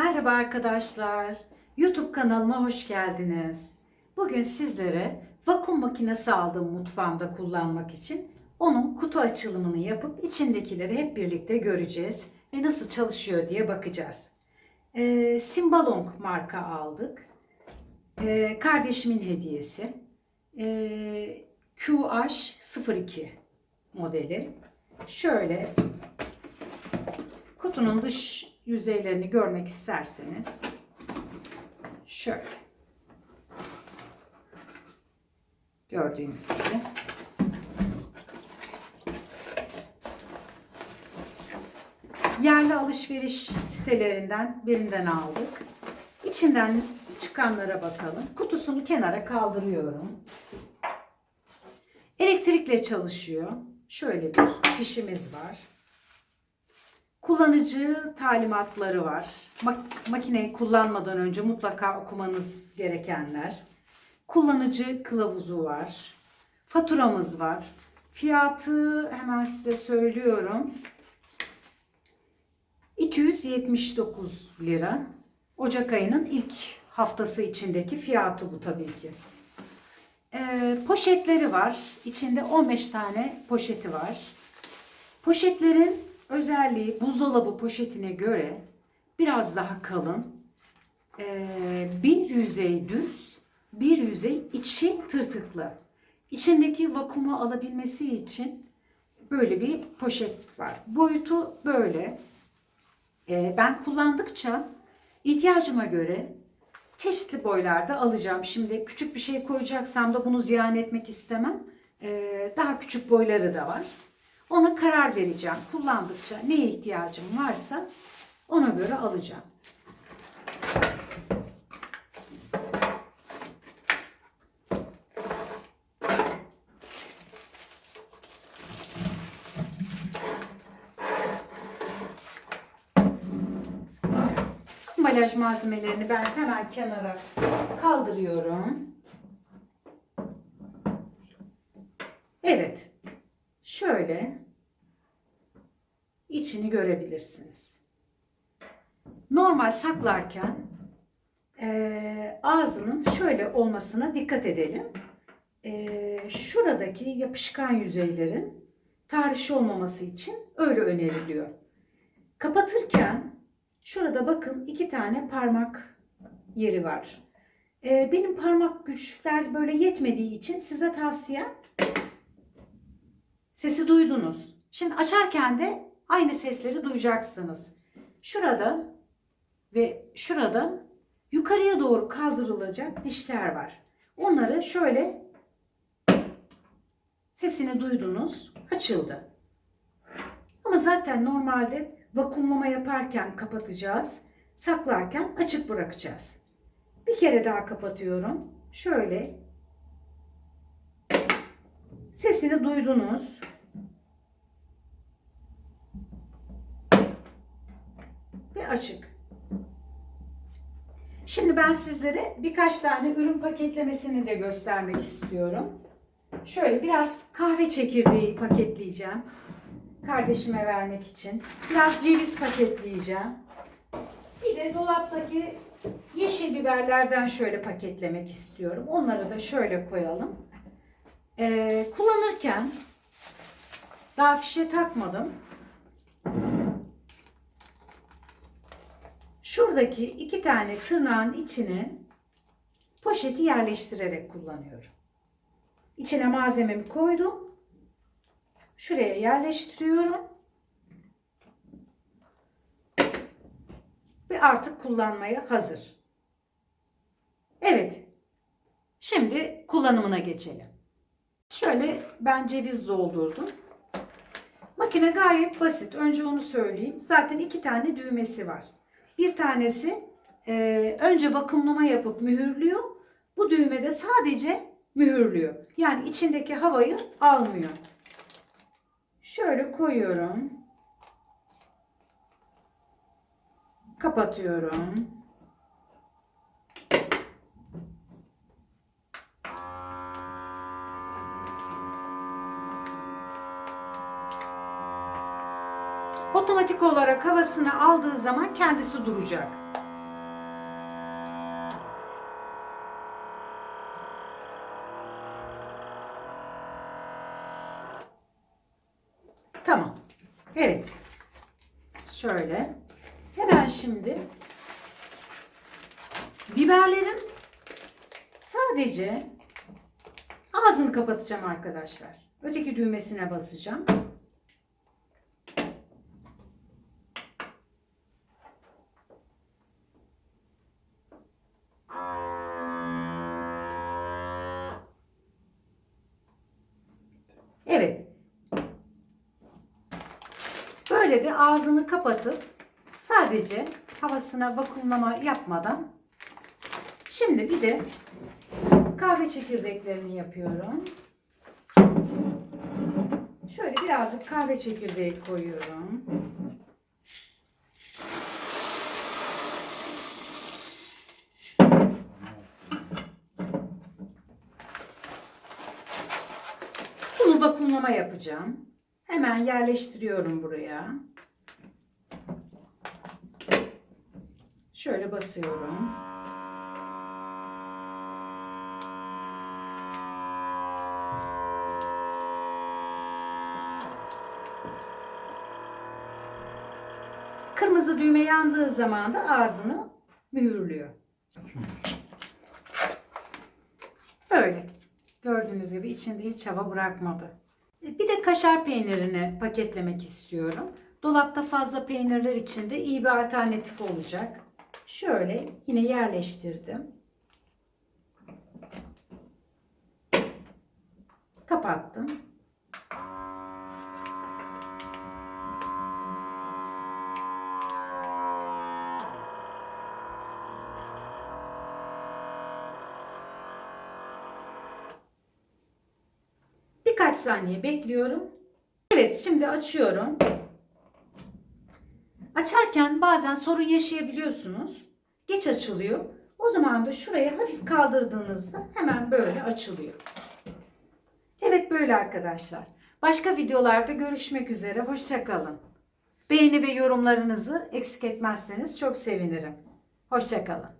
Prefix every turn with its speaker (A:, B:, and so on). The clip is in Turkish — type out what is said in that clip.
A: Merhaba arkadaşlar. YouTube kanalıma hoş geldiniz. Bugün sizlere vakum makinesi aldım mutfağımda kullanmak için. Onun kutu açılımını yapıp içindekileri hep birlikte göreceğiz ve nasıl çalışıyor diye bakacağız. Ee, Simbalong marka aldık. Ee, kardeşimin hediyesi. Ee, QH02 modeli. Şöyle kutunun dış yüzeylerini görmek isterseniz şöyle gördüğünüz gibi yerli alışveriş sitelerinden birinden aldık. İçinden çıkanlara bakalım. Kutusunu kenara kaldırıyorum. Elektrikle çalışıyor. Şöyle bir fişimiz var. Kullanıcı talimatları var. Mak- makineyi kullanmadan önce mutlaka okumanız gerekenler. Kullanıcı kılavuzu var. Faturamız var. Fiyatı hemen size söylüyorum. 279 lira. Ocak ayının ilk haftası içindeki fiyatı bu tabii ki. Ee, poşetleri var. İçinde 15 tane poşeti var. Poşetlerin özelliği buzdolabı poşetine göre biraz daha kalın. Ee, bir yüzey düz, bir yüzey içi tırtıklı. İçindeki vakumu alabilmesi için böyle bir poşet var. Boyutu böyle. Ee, ben kullandıkça ihtiyacıma göre çeşitli boylarda alacağım. Şimdi küçük bir şey koyacaksam da bunu ziyan etmek istemem. Ee, daha küçük boyları da var. Ona karar vereceğim. Kullandıkça neye ihtiyacım varsa ona göre alacağım. Ambalaj malzemelerini ben hemen kenara kaldırıyorum. Evet. Şöyle içini görebilirsiniz. Normal saklarken eee, ağzının şöyle olmasına dikkat edelim. Eee, şuradaki yapışkan yüzeylerin tahriş olmaması için öyle öneriliyor. Kapatırken şurada bakın iki tane parmak yeri var. Eee, benim parmak güçler böyle yetmediği için size tavsiyem Sesi duydunuz. Şimdi açarken de aynı sesleri duyacaksınız. Şurada ve şurada yukarıya doğru kaldırılacak dişler var. Onları şöyle sesini duydunuz, açıldı. Ama zaten normalde vakumlama yaparken kapatacağız, saklarken açık bırakacağız. Bir kere daha kapatıyorum. Şöyle sesini duydunuz. ve açık. Şimdi ben sizlere birkaç tane ürün paketlemesini de göstermek istiyorum. Şöyle biraz kahve çekirdeği paketleyeceğim. Kardeşime vermek için. Biraz ceviz paketleyeceğim. Bir de dolaptaki yeşil biberlerden şöyle paketlemek istiyorum. Onları da şöyle koyalım. Ee, kullanırken daha fişe takmadım. Şuradaki iki tane tırnağın içine poşeti yerleştirerek kullanıyorum. İçine malzememi koydum. Şuraya yerleştiriyorum. Ve artık kullanmaya hazır. Evet. Şimdi kullanımına geçelim. Şöyle ben ceviz doldurdum. Makine gayet basit. Önce onu söyleyeyim. Zaten iki tane düğmesi var. Bir tanesi e, önce vakumlama yapıp mühürlüyor. Bu düğmede sadece mühürlüyor. Yani içindeki havayı almıyor. Şöyle koyuyorum. Kapatıyorum. otomatik olarak havasını aldığı zaman kendisi duracak. Tamam. Evet. Şöyle. Hemen şimdi biberlerin sadece ağzını kapatacağım arkadaşlar. Öteki düğmesine basacağım. Böyle de ağzını kapatıp sadece havasına vakumlama yapmadan şimdi bir de kahve çekirdeklerini yapıyorum. Şöyle birazcık kahve çekirdeği koyuyorum. Bunu vakumlama yapacağım. Hemen yerleştiriyorum buraya. Şöyle basıyorum. Kırmızı düğme yandığı zaman da ağzını mühürlüyor. Böyle. Gördüğünüz gibi içinde hiç hava bırakmadı. Bir de kaşar peynirini paketlemek istiyorum. Dolapta fazla peynirler için de iyi bir alternatif olacak. Şöyle yine yerleştirdim. Kapattım. Birkaç saniye bekliyorum. Evet şimdi açıyorum. Açarken bazen sorun yaşayabiliyorsunuz. Geç açılıyor. O zaman da şuraya hafif kaldırdığınızda hemen böyle açılıyor. Evet böyle arkadaşlar. Başka videolarda görüşmek üzere. Hoşçakalın. Beğeni ve yorumlarınızı eksik etmezseniz çok sevinirim. Hoşçakalın.